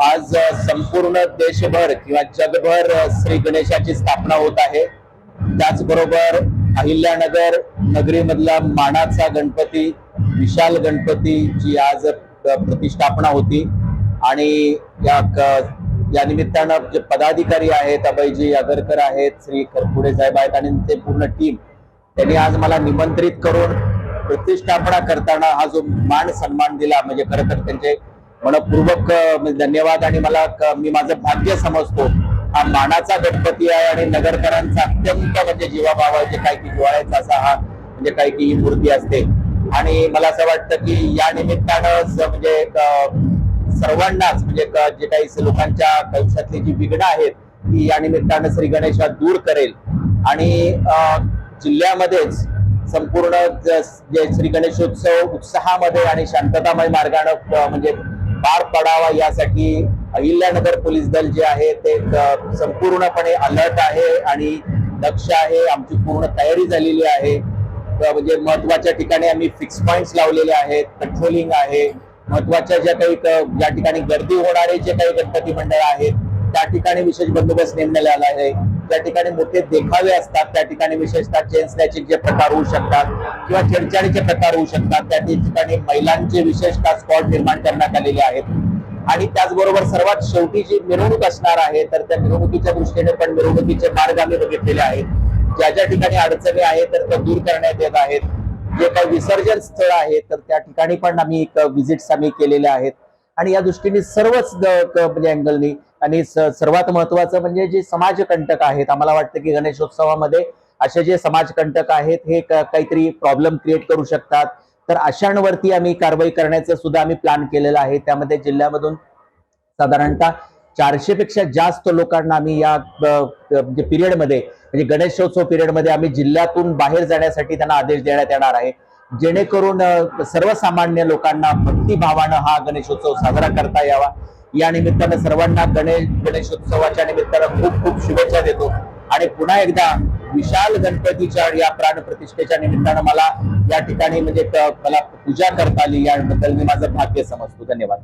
आज संपूर्ण देशभर किंवा जगभर श्री गणेशाची स्थापना होत आहे. त्याचबरोबर अहिल्यानगर नगरीमधला मानाचा गणपती विशाल गणपतीची आज प्रतिष्ठापना होती. आणि या क- या निमित्तानं जे पदाधिकारी आहेत अभयजी आगरकर आहेत श्री करपुडे साहेब आहेत आणि ते पूर्ण टीम त्यांनी आज मला निमंत्रित करून प्रतिष्ठापना करताना हा जो मान सन्मान दिला म्हणजे खरं तर त्यांचे मनपूर्वक म्हणजे धन्यवाद आणि मला मी माझं भाग्य समजतो. हा मानाचा गणपती आहे आणि नगरकरांचा अत्यंत म्हणजे जीवाभावाचे काय की जिवाळ्याचा असा हा म्हणजे काय की ही मूर्ती असते. आणि मला असं वाटतं की या निमित्तानं म्हणजे सर्वांनाच म्हणजे जे काही लोकांच्या आयुष्यातली जी विघ्न आहेत ती या निमित्तानं श्री गणेश हा दूर करेल. आणि जिल्ह्यामध्येच संपूर्ण ज- जे श्री गणेशोत्सव उत्साहामध्ये आणि शांततामय मार्गानं म्हणजे पार पडावा यासाठी अहिल्यानगर पोलीस दल जे आहे ते संपूर्णपणे अलर्ट आहे आणि दक्ष आहे. आमची पूर्ण तयारी झालेली आहे. म्हणजे महत्त्वाच्या ठिकाणी आम्ही फिक्स पॉइंट्स लावलेले आहेत. पेट्रोलिंग आहे. महत्त्वाच्या ज्या काही ज्या ठिकाणी गर्दी होणारे जे काही गणपती मंडळ आहेत त्या ठिकाणी विशेष बंदोबस्त नेमण्यात आला आहे. त्या ठिकाणी मोठे देखावे असतात. त्या ठिकाणी विशेषतः चेन स्नॅचिंग जे प्रकार होऊ शकतात किंवा छेडछाडीचे प्रकार होऊ शकतात. त्या ठिकाणी महिलांचे विशेषतः स्पॉट निर्माण करण्यात आलेले आहेत. आणि त्याचबरोबर सर्वात शेवटी जी मिरवणूक असणार आहे तर त्या मिरवणुकीच्या दृष्टीने पण मिरवणुकीचे मार्ग आम्ही बघितलेले आहेत. ज्या ज्या ठिकाणी अडचणी आहेत तर त्या दूर करण्यात येत आहेत. जे काही विसर्जन स्थळ आहे तर त्या ठिकाणी पण आम्ही एक विजिट्स आम्ही केलेल्या आहेत. आणि या दृष्टीने सर्वच म्हणजे अँगलनी आणि स- सर्वात महत्वाचं म्हणजे जे समाजकंटक आहेत आम्हाला वाटतं की गणेशोत्सवामध्ये असे जे समाजकंटक आहेत हे काहीतरी प्रॉब्लेम क्रिएट करू शकतात. तर अशांवरती आम्ही कारवाई करण्याचं सुद्धा आम्ही प्लॅन केलेला आहे. त्यामध्ये जिल्ह्यामधून साधारणतः चारशे पेक्षा जास्त लोकांना आम्ही या म्हणजे पिरियडमध्ये म्हणजे गणेशोत्सव पिरियडमध्ये आम्ही जिल्ह्यातून बाहेर जाण्यासाठी त्यांना आदेश देण्यात येणार आहे. जेणेकरून सर्वसामान्य लोकांना भक्तिभावानं हा गणेशोत्सव साजरा करता यावा. या निमित्तानं सर्वांना गणेश गणेशोत्सवाच्या निमित्तानं खूप खूप शुभेच्छा देतो. आणि पुन्हा एकदा विशाल गणपतीच्या या प्राण प्रतिष्ठेच्या निमित्तानं मला या ठिकाणी म्हणजे मला पूजा करता आली. याबद्दल मी माझं भाग्य समजतो. धन्यवाद.